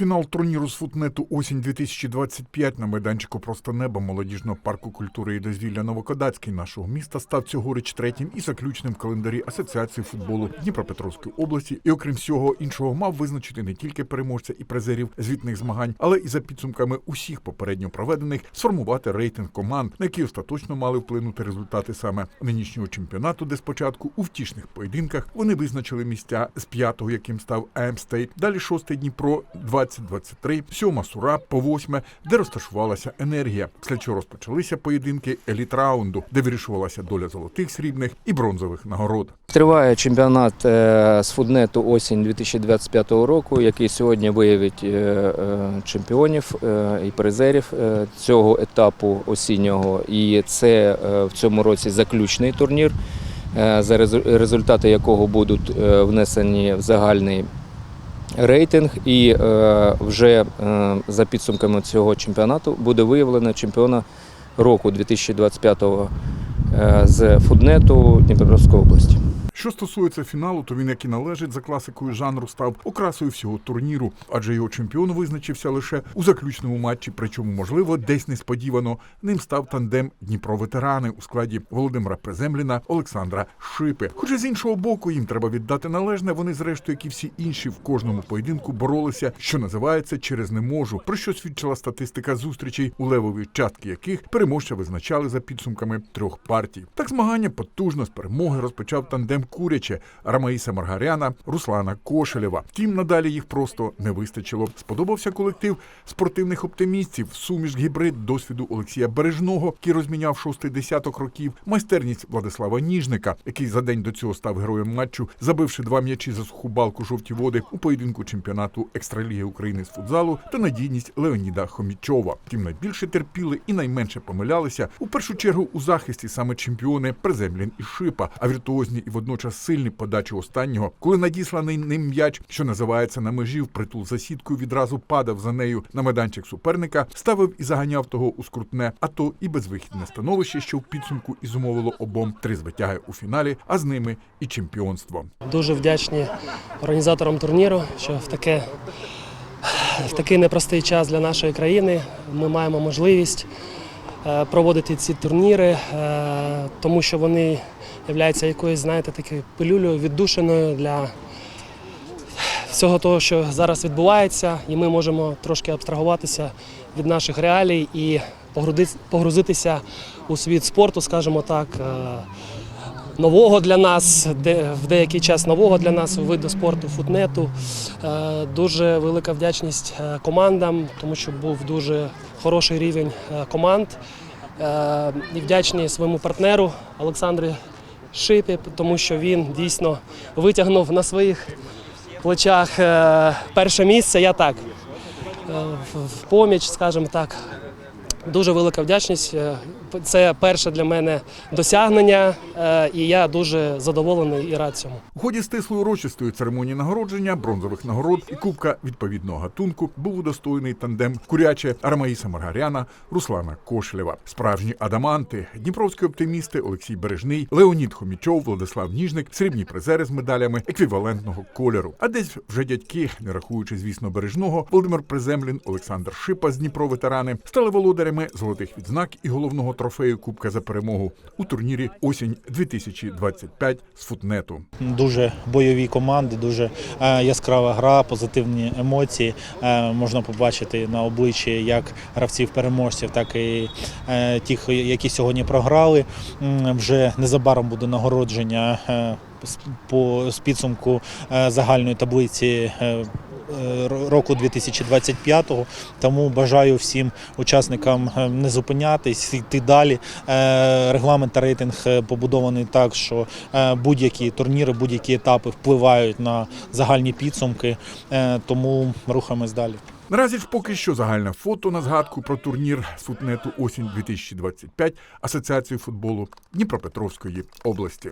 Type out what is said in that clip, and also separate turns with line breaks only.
Фінал турніру з футнету осінь 2025 на майданчику просто неба молодіжного парку культури і дозвілля Новокодацький нашого міста став цьогоріч третім і заключним в календарі Асоціації футболу Дніпропетровської області. І окрім всього іншого, мав визначити не тільки переможця і призерів звітних змагань, але і за підсумками усіх попередньо проведених сформувати рейтинг команд, на які остаточно мали вплинути результати саме нинішнього чемпіонату, де спочатку у втішних поєдинках вони визначили місця з п'ятого, яким став АМ Стейт, далі шостий Дніпро 2023, сьома Сура по восьме, де розташувалася енергія. Після чого розпочалися поєдинки еліт раунду, де вирішувалася доля золотих, срібних і бронзових нагород.
Триває чемпіонат е, з фуднету осінь 2025 року, який сьогодні виявить е, е, чемпіонів і призерів цього етапу осіннього. І це в цьому році заключний турнір, за результати якого будуть внесені в загальний рейтинг. І е, вже е, за підсумками цього чемпіонату буде виявлено чемпіона року 2025 е, з фуднету Дніпропетровської області.
Що стосується фіналу, то він, як і належить за класикою жанру, став окрасою всього турніру, адже його чемпіон визначився лише у заключному матчі. Причому, можливо, десь несподівано ним став тандем Дніпро ветерани у складі Володимира Преземліна, Олександра Шипи. Хоча з іншого боку, їм треба віддати належне. Вони, зрештою, як і всі інші в кожному поєдинку боролися, що називається через не можу. Про що свідчила статистика зустрічей, у левовій частки яких переможця визначали за підсумками трьох партій. Так змагання потужно з перемоги розпочав тандем Куряче Рамаїса Маргаряна, Руслана Кошелєва. Втім, надалі їх просто не вистачило. Сподобався колектив спортивних оптимістів, суміш гібрид досвіду Олексія Бережного, який розміняв шостий десяток років, майстерність Владислава Ніжника, який за день до цього став героєм матчу, забивши два м'ячі за суху балку жовті води у поєдинку чемпіонату Екстраліги України з футзалу та надійність Леоніда Хомічова. Втім, найбільше терпіли і найменше помилялися у першу чергу у захисті саме чемпіони Преземлін і Шипа, а віртуозні і водночас сильні подачі останнього, коли надісланий ним м'яч, що називається на межі впритул за сіткою, відразу падав за нею на майданчик суперника, ставив і заганяв того у скрутне, а то і безвихідне становище, що в підсумку і зумовило обом три звитяги у фіналі, а з ними і чемпіонство.
Дуже вдячні організаторам турніру, що в таке в такий непростий час для нашої країни ми маємо можливість е, проводити ці турніри, е, тому що вони являються якоюсь, знаєте, такою пилюлею віддушиною для всього того, що зараз відбувається, і ми можемо трошки абстрагуватися від наших реалій і погрузити- погрузитися у світ спорту, скажімо так. е, нового для нас, де в деякий час нового для нас виду спорту футнету. Е, Дуже велика вдячність е, командам, тому що був дуже хороший рівень команд. І вдячні своєму партнеру Олександрі Шипі, тому що він дійсно витягнув на своїх плечах е, перше місце. Я так е, в- поміч, скажімо так. Дуже велика вдячність. Це перше для мене досягнення, е, і я дуже задоволений і рад цьому.
У ході стислої урочистої церемонії нагородження бронзових нагород і кубка відповідного гатунку був удостоєний тандем Куряче Арамаїса Маргаряна, Руслана Кошлєва. Справжні адаманти, дніпровські оптимісти Олексій Бережний, Леонід Хомічов, Владислав Ніжник, срібні призери з медалями еквівалентного кольору. А десь вже дядьки, не рахуючи, звісно, бережного, Володимир Приземлін, Олександр Шипа з Дніпро ветерани стали володарями золотих відзнак і головного трофею Кубка за перемогу у турнірі осінь 2025 з футнету.
Дуже бойові команди, дуже е, яскрава гра, позитивні емоції. Е, Можна побачити на обличчі як гравців-переможців, так і е, тих, які сьогодні програли. Вже незабаром буде нагородження по з підсумку загальної таблиці. Е, Року 2025-го, тому бажаю всім учасникам е, не зупинятись, йти далі. Е, Регламент та рейтинг побудований так, що будь-які турніри, будь-які етапи впливають на загальні підсумки, тому рухаємось далі.
Наразі ж поки що загальне фото на згадку про турнір з футнету осінь 2025 Асоціації футболу Дніпропетровської області.